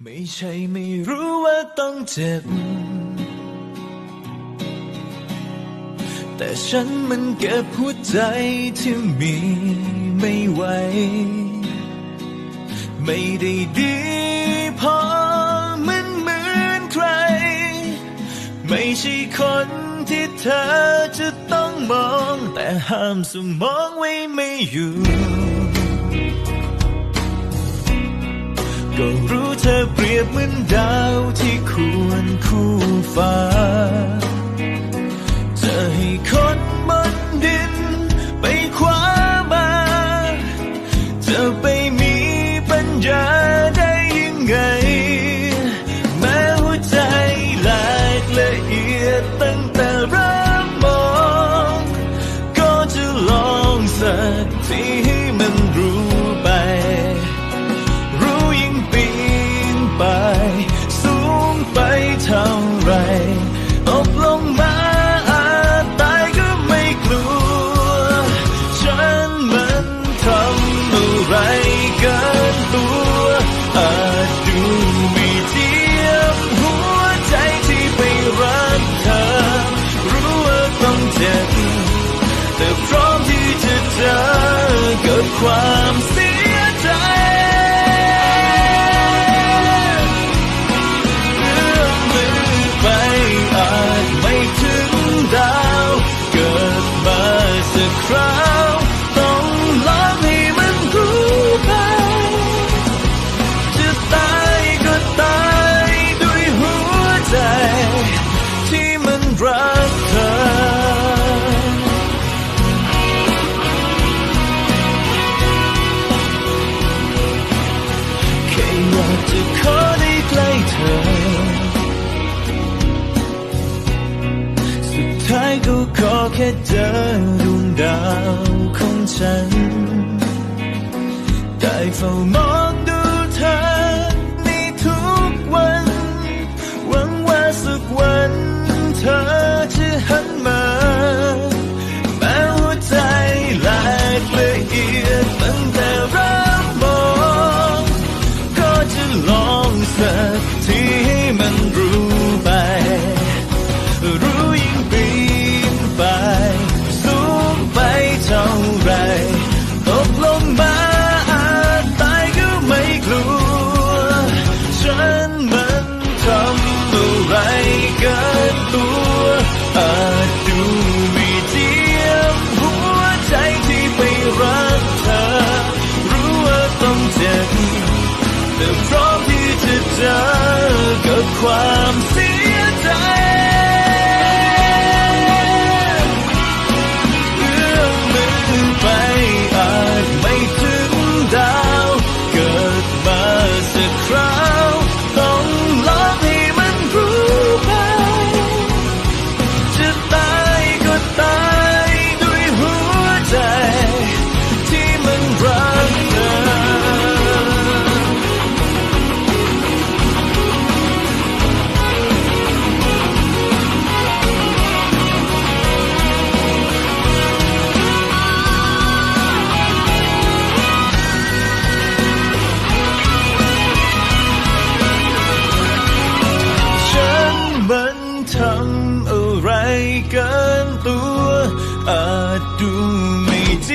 ไม่ใช่ไม่รู้ว่าต้องเจ็บ แต่ฉันมันเก็บหัวใจที่มีไม่ไหว ไม่ได้ดีพอเหมือนเหมือนใคร ไม่ใช่คนที่เธอจะต้องมอง แต่ห้ามสมองไว้ไม่อยู่ ก็รู้เธอเปรียบเหมือนดาวที่ควรคู่ฟ้าจะให้คน เกินตัวอาจดูไม่เทียมหัวใจที่ไปรักเธอ รู้ว่าต้องเจ็บ แต่พร้อมที่จะเจอกับความเสียใจ แค่อยากจะขอได้ใกล้เธอ สุดท้ายก็ขอแค่เจอดวงดาวของฉัน ได้เฝ้ามอง ความ ทำอะไรเกินตัวอาจดูไม่เ